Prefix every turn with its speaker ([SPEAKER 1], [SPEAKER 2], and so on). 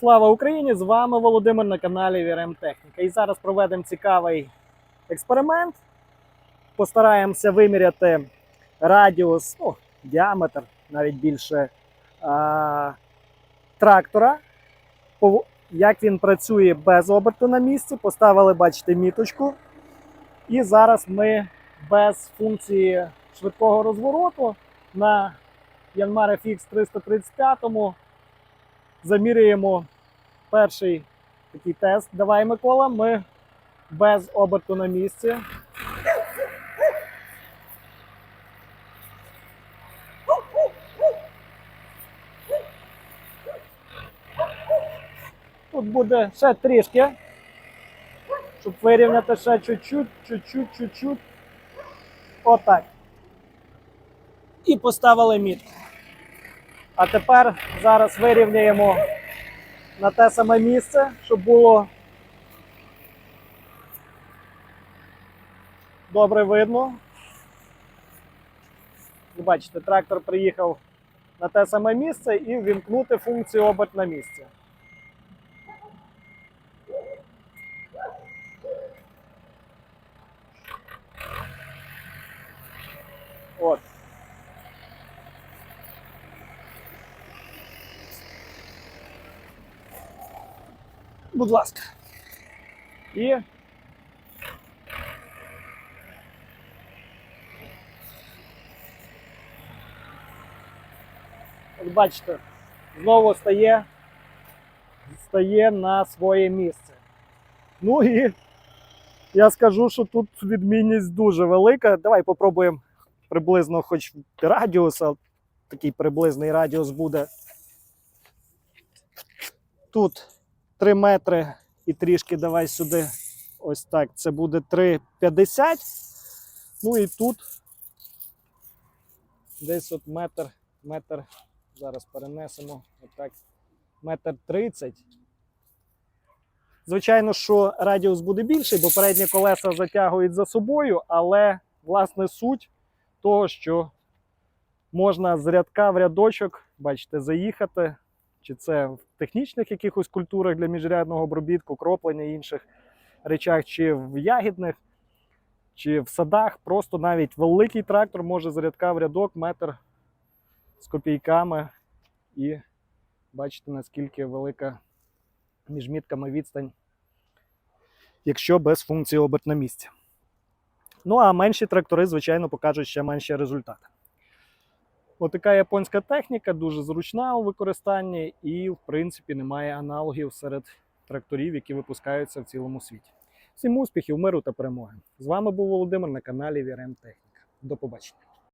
[SPEAKER 1] Слава Україні! З вами Володимир на каналі VRM Техніка. І зараз проведемо цікавий експеримент. Постараємося виміряти радіус, ну, діаметр, навіть більше а, трактора. Як він працює без оберту на місці. Поставили, бачите, міточку. І зараз ми без функції швидкого розвороту на Yanmar FX 335 замірюємо перший такий тест. Давай, Микола, ми без оберту на місці. Тут буде ще трішки, щоб вирівняти ще чуть-чуть, чуть-чуть, чуть-чуть. Отак. І поставили мітку. А тепер зараз вирівняємо на те саме місце, щоб було добре видно. Ви бачите, трактор приїхав на те саме місце і ввімкнути функцію оберт на місце. От. Будь ласка. І. Як бачите, знову стає, стає на своє місце. Ну і я скажу, що тут відмінність дуже велика. Давай попробуємо приблизно хоч радіус, а такий приблизний радіус буде. Тут 3 метри і трішки давай сюди. Ось так. Це буде 3,50. Ну і тут десь от метр, метр. Зараз перенесемо. Отак. Метр 30. Звичайно, що радіус буде більший, бо передні колеса затягують за собою, але власне суть того, що можна з рядка в рядочок, бачите, заїхати, чи це в технічних якихось культурах для міжрядного обробітку, кроплення інших речах, чи в ягідних, чи в садах. Просто навіть великий трактор може з рядка в рядок метр з копійками. І бачите, наскільки велика між мітками відстань, якщо без функції оберт на. Ну а менші трактори, звичайно, покажуть ще менші результати. Отака японська техніка, дуже зручна у використанні і, в принципі, немає аналогів серед тракторів, які випускаються в цілому світі. Всім успіхів, миру та перемоги! З вами був Володимир на каналі VRM Техніка. До побачення.